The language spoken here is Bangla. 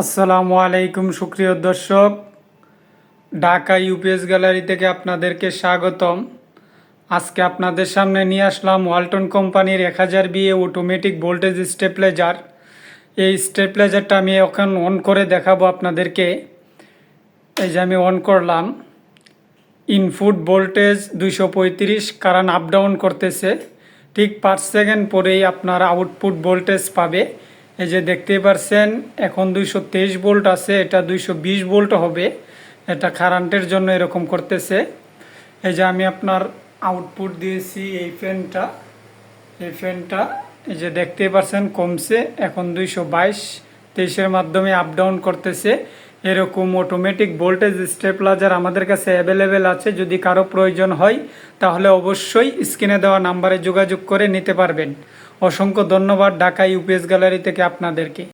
আসসালামু আলাইকুম, সুপ্রিয় দর্শক। ঢাকা ইউপিএস গ্যালারি থেকে আপনাদেরকে স্বাগতম। আজকে আপনাদের সামনে নিয়ে আসলাম ওয়ালটন কোম্পানির এক হাজার বিয়ে অটোমেটিক ভোল্টেজ স্টেপলেজার এই স্টেপলেজারটা আমি এখন অন করে দেখাবো আপনাদেরকে। এই যে আমি অন করলাম। ইনপুট ভোল্টেজ দুইশো পঁয়ত্রিশ কারণ আপ ডাউন করতেছে। ঠিক পাঁচ সেকেন্ড পরেই আপনার আউটপুট ভোল্টেজ পাবে। এই যে দেখতেই পারছেন, এখন দুইশো তেইশ ভোল্ট আছে, এটা দুইশো বিশ ভোল্ট হবে। এটা কারেন্টের জন্য এরকম করতেছে। এই যে আমি আপনার আউটপুট দিয়েছি এই ফ্যানটা এই ফ্যানটা এই যে দেখতেই পারছেন, কমছে। এখন দুইশো বাইশ, তেইশের মাধ্যমে আপ ডাউন করতেছে। এরকম অটোমেটিক ভোল্টেজ স্টেপলাজার আমাদের কাছে অ্যাভেলেবেল আছে। যদি কারও প্রয়োজন হয়, তাহলে অবশ্যই স্ক্রিনে দেওয়া নাম্বারে যোগাযোগ করে নিতে পারবেন। অসংখ্য ধন্যবাদ ঢাকা ইউপিএস গ্যালারি থেকে আপনাদেরকে।